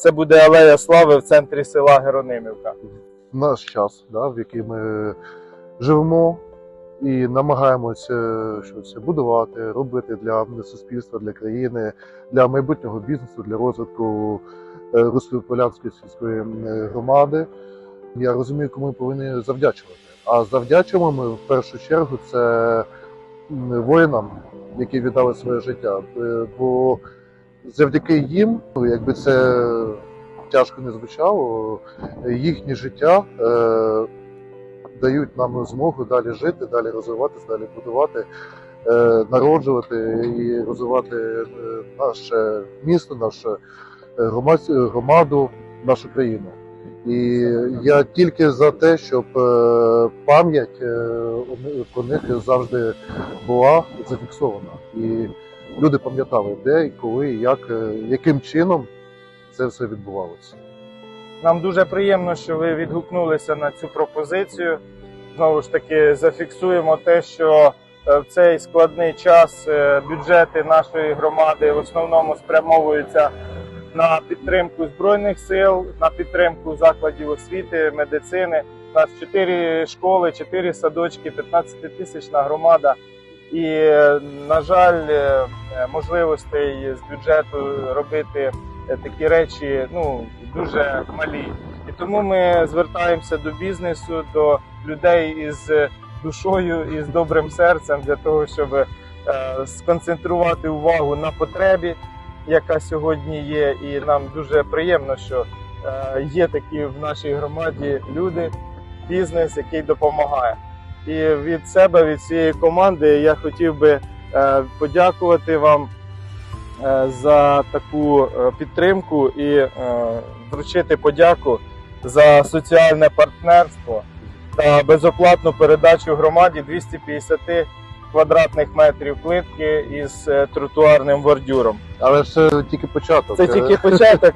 це буде алея слави в центрі села Геронимівка. наш час, да, в який ми живемо і намагаємося щось будувати, робити для суспільства, для країни, для майбутнього бізнесу, для розвитку е, Русько-Полянської сільської громади. Я розумію, кому ми повинні завдячувати. А завдячуємо ми в першу чергу це воїнам, які віддали своє життя. Е, Бо завдяки їм, ну, якби це тяжко не звучало, їхнє життя е, дають нам змогу далі жити, далі розвиватися, далі будувати, е, народжувати і розвивати е, наше місто, нашу громад- громаду, нашу країну. І я тільки за те, щоб е, пам'ять е, про них завжди була зафіксована. І люди пам'ятали, де і коли, і як, е, яким чином це все відбувалося. Нам дуже приємно, що ви відгукнулися на цю пропозицію. Знову ж таки, зафіксуємо те, що е, в цей складний час е, бюджети нашої громади в основному спрямовуються на підтримку збройних сил, на підтримку закладів освіти, медицини. У нас чотири школи, чотири садочки, 15-тисячна громада. І, на жаль, е, можливостей з бюджету робити е, такі речі ну, дуже малі. І тому ми звертаємося до бізнесу, до людей із душою і з добрим серцем для того, щоб е, сконцентрувати увагу на потребі, яка сьогодні є. І нам дуже приємно, що є такі в нашій громаді люди, бізнес, який допомагає. І від себе, від цієї команди, я хотів би е, подякувати вам е, за таку е, підтримку і вручити подяку за соціальне партнерство та безоплатну передачу громаді 250 квадратних метрів плитки із тротуарним бордюром. Але це тільки початок. Це тільки початок.